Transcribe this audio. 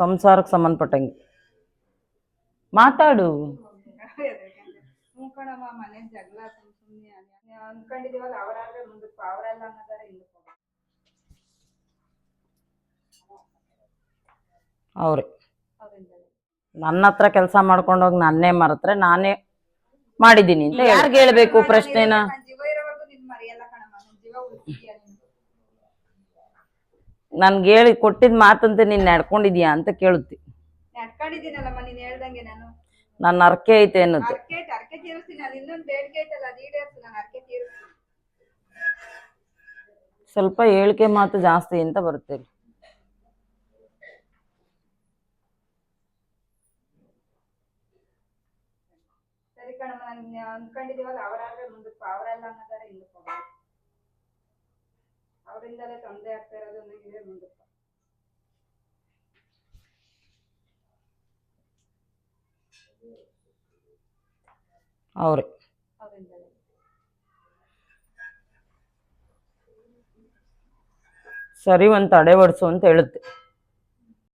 ಸಂಸಾರಕ್ಕೆ ಸಂಬಂಧಪಟ್ಟಂಗೆ. ಮಾತಾಡು. ಅವ್ರೆ. ನನ್ನ ಹತ್ರ ಕೆಲಸ ಮಾಡ್ಕೊಂಡೋಗಿ ನನ್ನೇ ಮರೆತ್ರೆ ನಾನೇ ಮಾಡಿದ್ದೀನಿ ಅಂತ ಯಾರಿಗೆ ಹೇಳ್ಬೇಕು ಪ್ರಶ್ನೆನ ನನ್ ಜೀವ ಇರೋವರೆಗೂ ನಿನ್ ಮರೆಯಲ್ಲ ಕಣಮ್ಮ ನನ್ ಜೀವ ಉಳಿಸಿದ್ಯಾ ನೀನು ನನ್ಗೆ ಹೇಳಿ ಕೊಟ್ಟಿದ್ ಮಾತಂತೆ ನೀನ್ ನಡ್ಕೊಂಡಿದ್ಯಾ ಅಂತ ಕೇಳುತ್ತೆ. ನಡ್ಕೊಂಡಿದ್ದೀನಲ್ಲಮ್ಮ ನೀನ್ ಹೇಳ್ದಂಗೆ ನಾನು. ನನ್ನ ಅರ್ಕೆ ಐತೆ ಅನ್ನುತ್ತೆ. ಅರ್ಕೆ ಐತೆ ಅರ್ಕೆ ತೀರಿಸ್ತೀನಿ. ಅದು ಇನ್ನೊಂದು ಬೇಡಿಕೆ ಐತಲ್ಲ ಅದು ಈಡೇರಿಸು ನಾನು ಅರ್ಕೆ ತೀರಿಸ್ತೀನಿ. ಸ್ವಲ್ಪ ಹೇಳಿಕೆ ಮಾತು ಜಾಸ್ತಿ ಅಂತ ಬರುತ್ತೆ. ಸರಿ ಕಣಮ್ಮ ನಾನು ಅನ್ಕೊಂಡಿದೀವಲ್ಲ ಅವರಾದ್ರೆ ಮುಂದಕ್ಕೆ ಅವರೆಲ್ಲ ಅನ್ನೋದಾರೆ ಹಿಂದಕ್ಕೆ ಅವರಿಂದಲೇ ತೊಂದರೆ ಆಗ್ತಾ ಇರೋದು ನನಗೆ ಅವ್ರೆ. ಸರಿ ಒಂದ್ ತಡೆ ಅಂತ ಹೇಳುತ್ತೆ.